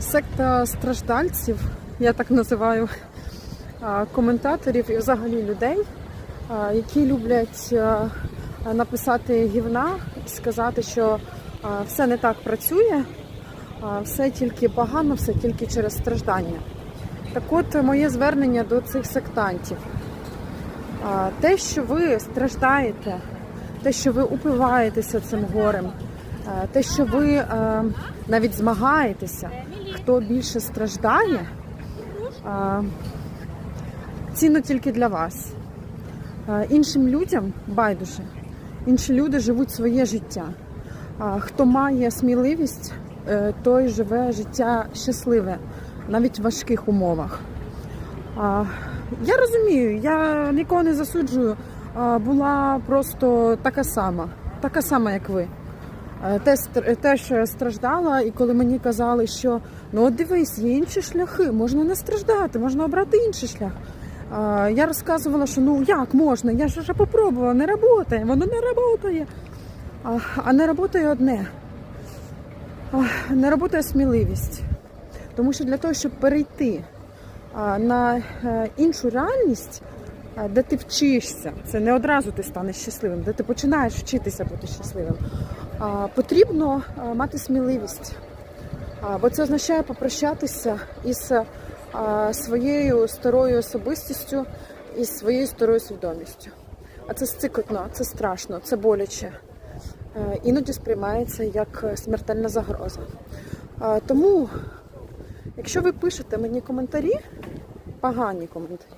Секта страждальців, я так називаю коментаторів і взагалі людей, які люблять написати гівна і сказати, що все не так працює, все тільки погано, все тільки через страждання. Так от моє звернення до цих сектантів. Те, що ви страждаєте, те, що ви упиваєтеся цим горем, те, що ви навіть змагаєтеся, хто більше страждає, а, цінно тільки для вас. Іншим людям байдуже. Інші люди живуть своє життя. Хто має сміливість, е, той живе життя щасливе, навіть в важких умовах. Я розумію, я нікого не засуджую. Була просто така сама, така сама, як ви. Е, Те, стр- теж страждала, і коли мені казали, що ну от дивись, є інші шляхи, можна не страждати, можна обрати інший шлях. Я розказувала, що ну як можна, я ж вже попробувала, не працює, воно не працює. А, не працює одне. Не працює сміливість. Тому що для того, щоб перейти на е, іншу реальність, де ти вчишся, це не одразу ти станеш щасливим, де ти починаєш вчитися бути щасливим, потрібно мати сміливість. Бо це означає попрощатися із своєю старою особистістю і своєю старою свідомістю. А це стикотно, це страшно, це боляче. Е, Іноді сприймається як смертельна загроза. Тому, якщо ви пишете мені коментарі, погані коментарі,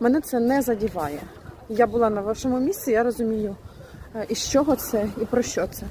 мене це не задіває. Я була на вашому місці, я розумію, е, із чого це і про що це.